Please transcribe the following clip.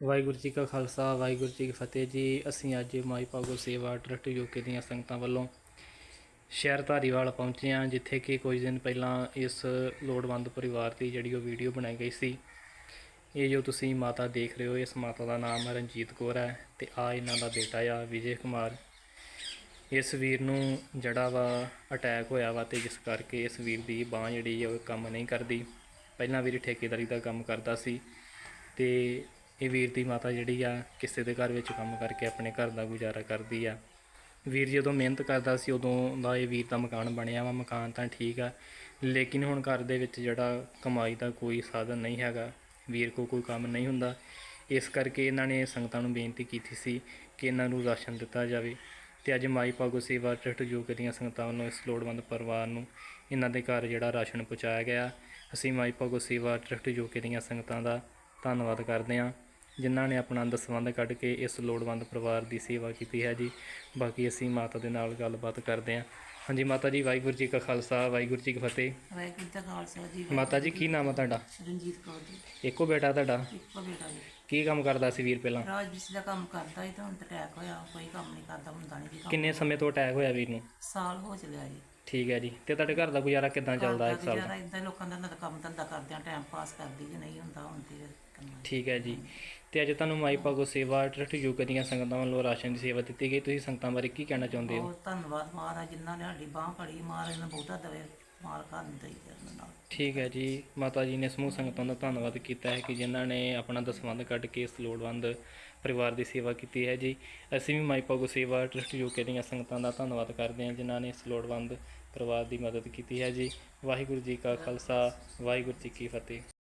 ਵਾਹਿਗੁਰੂ ਜੀ ਕਾ ਖਾਲਸਾ, ਵਾਹਿਗੁਰੂ ਜੀ ਕੀ ਫਤਿਹ ਜੀ। ਅਸੀਂ ਅੱਜ ਮਾਈ ਭਾਗੋ ਸੇਵਾ ਟਰਸਟ ਯੂਕੇ ਦੀਆਂ ਸੰਗਤਾਂ ਵੱਲੋਂ ਸ਼ਹਿਰ ਧਾਰੀਵਾਲ ਪਹੁੰਚੇ ਹਾਂ, ਜਿੱਥੇ ਕਿ ਕੁਝ ਦਿਨ ਪਹਿਲਾਂ ਇਸ ਲੋੜਵੰਦ ਪਰਿਵਾਰ ਦੀ ਜਿਹੜੀ ਉਹ ਵੀਡੀਓ ਬਣਾਈ ਗਈ ਸੀ। ਇਹ ਜੋ ਤੁਸੀਂ ਮਾਤਾ ਦੇਖ ਰਹੇ ਹੋ, ਇਸ ਮਾਤਾ ਦਾ ਨਾਮ ਰਣਜੀਤ ਕੌਰ ਹੈ ਤੇ ਆ ਇਹਨਾਂ ਦਾ ਬੇਟਾ ਆ ਵਿਜੇ ਕੁਮਾਰ। ਇਸ ਵੀਰ ਨੂੰ ਜਿਹੜਾ ਵਾ ਅਟੈਕ ਹੋਇਆ ਵਾ ਤੇ ਜਿਸ ਕਰਕੇ ਇਸ ਵੀਰ ਦੀ ਬਾਹ ਜਿਹੜੀ ਆ ਉਹ ਕੰਮ ਨਹੀਂ ਕਰਦੀ। ਪਹਿਲਾਂ ਵੀਰ ਠੇਕੇਦਾਰੀ ਦਾ ਕੰਮ ਕਰਦਾ ਸੀ ਤੇ ਇਹ ਵੀਰ ਦੀ ਮਾਤਾ ਜਿਹੜੀ ਆ, ਕਿਸੇ ਦੇ ਘਰ ਵਿੱਚ ਕੰਮ ਕਰਕੇ ਆਪਣੇ ਘਰ ਦਾ ਗੁਜ਼ਾਰਾ ਕਰਦੀ ਆ। ਵੀਰ ਜਦੋਂ ਮਿਹਨਤ ਕਰਦਾ ਸੀ, ਉਦੋਂ ਦਾ ਇਹ ਵੀਰ ਦਾ ਮਕਾਨ ਬਣਿਆ ਵਾ, ਮਕਾਨ ਤਾਂ ਠੀਕ ਆ, ਲੇਕਿਨ ਹੁਣ ਘਰ ਦੇ ਵਿੱਚ ਜਿਹੜਾ ਕਮਾਈ ਦਾ ਕੋਈ ਸਾਧਨ ਨਹੀਂ ਹੈਗਾ, ਵੀਰ ਕੋ ਕੋਈ ਕੰਮ ਨਹੀਂ ਹੁੰਦਾ। ਇਸ ਕਰਕੇ ਇਹਨਾਂ ਨੇ ਸੰਗਤਾਂ ਨੂੰ ਬੇਨਤੀ ਕੀਤੀ ਸੀ ਕਿ ਇਹਨਾਂ ਨੂੰ ਰਾਸ਼ਨ ਦਿੱਤਾ ਜਾਵੇ ਤੇ ਅੱਜ ਮਾਈ ਭਾਗੋ ਸੇਵਾ ਟਰਸਟ ਜੋ ਦੀਆਂ ਸੰਗਤਾਂ ਵੱਲੋਂ ਇਸ ਲੋੜਵੰਦ ਪਰਿਵਾਰ ਨੂੰ ਇਹਨਾਂ ਦੇ ਘਰ ਜਿਹੜਾ ਰਾਸ਼ਨ ਪਹੁੰਚਾਇਆ ਗਿਆ, ਅਸੀਂ ਮਾਈ ਭਾਗੋ ਸੇਵਾ ਟਰਸਟ ਜੋ ਦੀਆਂ ਸੰਗਤਾਂ ਦਾ ਧੰਨਵਾਦ ਕਰਦੇ ਹਾਂ। ਜਿਨ੍ਹਾਂ ਨੇ ਆਪਣਾ ਦਸਵੰਧ ਕੱਢ ਕੇ ਇਸ ਲੋੜਵੰਦ ਪਰਿਵਾਰ ਦੀ ਸੇਵਾ ਕੀਤੀ ਹੈ ਜੀ। ਬਾਕੀ ਅਸੀਂ ਮਾਤਾ ਦੇ ਨਾਲ ਗੱਲਬਾਤ ਕਰਦੇ ਹਾਂ। ਹਾਂਜੀ ਮਾਤਾ ਜੀ ਵਾਹਿਗੁਰੂ ਜੀ ਕਾ ਖਾਲਸਾ ਵਾਹਿਗੁਰੂ ਜੀ ਕੀ ਫਤਿਹ। ਵਾਹਿਗੁਰੂ ਜੀ ਕਾ ਖਾਲਸਾ ਜੀ ਮਾਤਾ ਜੀ ਕੀ ਨਾਮ ਆ ਤੁਹਾਡਾ? ਰਣਜੀਤ ਕੌਰ ਜੀ। ਇੱਕੋ ਬੇਟਾ ਤੁਹਾਡਾ? ਇੱਕੋ ਬੇਟਾ ਜੀ। ਕੀ ਕੰਮ ਕਰਦਾ ਸੀ ਵੀਰ ਪਹਿਲਾਂ? ਰਾਜਵੀਰ ਦਾ ਕੰਮ ਕਰਦਾ ਸੀ ਤਾਂ ਹੁਣ ਅਟੈਕ ਹੋਇਆ ਕੋਈ ਕੰਮ ਨਹੀਂ ਕਰਦਾ ਹੁੰਦਾ ਨਹੀਂ ਜੀ ਕੰਮ ਕਿੰਨੇ ਸਮੇਂ ਤੋਂ ਅਟੈਕ ਹੋਇਆ ਵੀਰ ਨੂੰ? ਸਾਲ ਹੋ ਚਲਿਆ ਜੀ। ਠੀਕ ਹੈ ਜੀ। ਤੇ ਤੁਹਾਡੇ ਘਰ ਦਾ ਗੁਜ਼ਾਰਾ ਕਿਦਾਂ ਚੱਲਦਾ ਇੱਕ ਸਾਲ ਦਾ? ਇਦਾਂ ਲੋਕਾਂ ਦਾ ਨਾ ਕੰਮ ਧੰਦਾ ਕਰਦੇ ਆ ਟਾਈਮ ਪਾਸ ਕਰਦੀ ਜੇ ਨਹੀਂ ਹੁੰਦਾ ਕਰਨਾ ਠੀਕ ਹੈ ਜੀ। ਤੇ ਅੱਜ ਤੁਹਾਨੂੰ ਮਾਈ ਭਾਗੋ ਸੇਵਾ ਟਰਸਟ ਯੂਕ ਦੀਆਂ ਸੰਗਤਾਂ ਵੱਲੋਂ ਰਾਸ਼ਨ ਦੀ ਸੇਵਾ ਦਿੱਤੀ ਗਈ। ਤੁਸੀਂ ਸੰਗਤਾਂ ਬਾਰੇ ਕੀ ਕਹਿਣਾ ਚਾਹੁੰਦੇ ਹੋ? ਬਹੁਤ ਧੰਨਵਾਦ ਮਹਾਰਾਜ ਜਿਨ੍ਹਾਂ ਨੇ ਸਾਡੀ ਬਾਹ ਫੜੀ। ਮਹਾਰਾਜ ਨੇ ਬਹੁਤਾ ਦਵੇ ਮਾਰ ਕਰ ਦਿੰਦਾ ਹੀ ਕਰਨ ਨਾਲ। ਠੀਕ ਹੈ ਜੀ। ਮਾਤਾ ਜੀ ਨੇ ਸਮੂਹ ਸੰਗਤਾਂ ਦਾ ਧੰਨਵਾਦ ਕੀਤਾ ਹੈ ਕਿ ਜਿਨ੍ਹਾਂ ਨੇ ਆਪਣਾ ਦਸਵੰਧ ਕੱਢ ਕੇ ਇਸ ਲੋੜਵੰਦ ਪਰਿਵਾਰ ਦੀ ਸੇਵਾ ਕੀਤੀ ਹੈ ਜੀ। ਅਸੀਂ ਵੀ ਮਾਈ ਭਾਗੋ ਸੇਵਾ ਟਰਸਟ ਯੂਕੇ ਦੀਆਂ ਸੰਗਤਾਂ ਦਾ ਧੰਨਵਾਦ ਕਰਦੇ ਹਾਂ ਜਿਨ੍ਹਾਂ ਨੇ ਇਸ ਲੋੜਵੰਦ ਪਰਿਵਾਰ ਦੀ ਮਦਦ ਕੀਤੀ ਹੈ ਜੀ। ਵਾਹਿਗੁਰੂ ਜੀ ਕਾ ਖਾਲਸਾ ਵਾਹਿਗੁਰੂ ਜੀ ਕੀ ਫਤਿਹ।